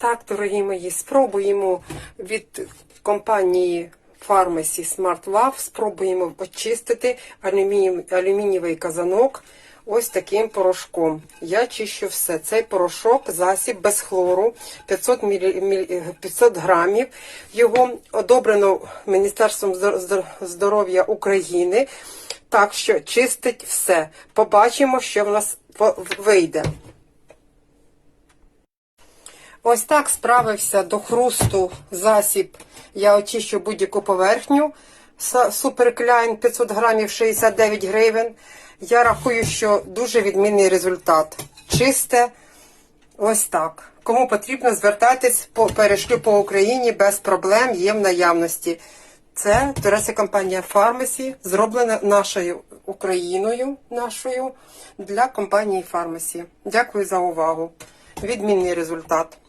Так, дорогі мої, спробуємо від компанії Pharmacy Smart Love, спробуємо очистити алюміній, алюмінієвий казанок ось таким порошком. Я чищу все. Цей порошок, засіб без хлору, 500, мілі, мілі- 500 грамів. Його одобрено Міністерством здор- здор- здоров'я України. Так що чистить все. Побачимо, що в нас вийде. Ось так справився до хрусту засіб. Я очищу будь-яку поверхню. Суперкляйн 500 грамів 69 гривень. Я рахую, що дуже відмінний результат. Чисте, ось так. Кому потрібно, звертайтесь по перешлю по Україні без проблем, є в наявності. Це, до компанія Pharmacy, зроблена нашою Україною нашою для компанії Pharmacy. Дякую за увагу. Відмінний результат.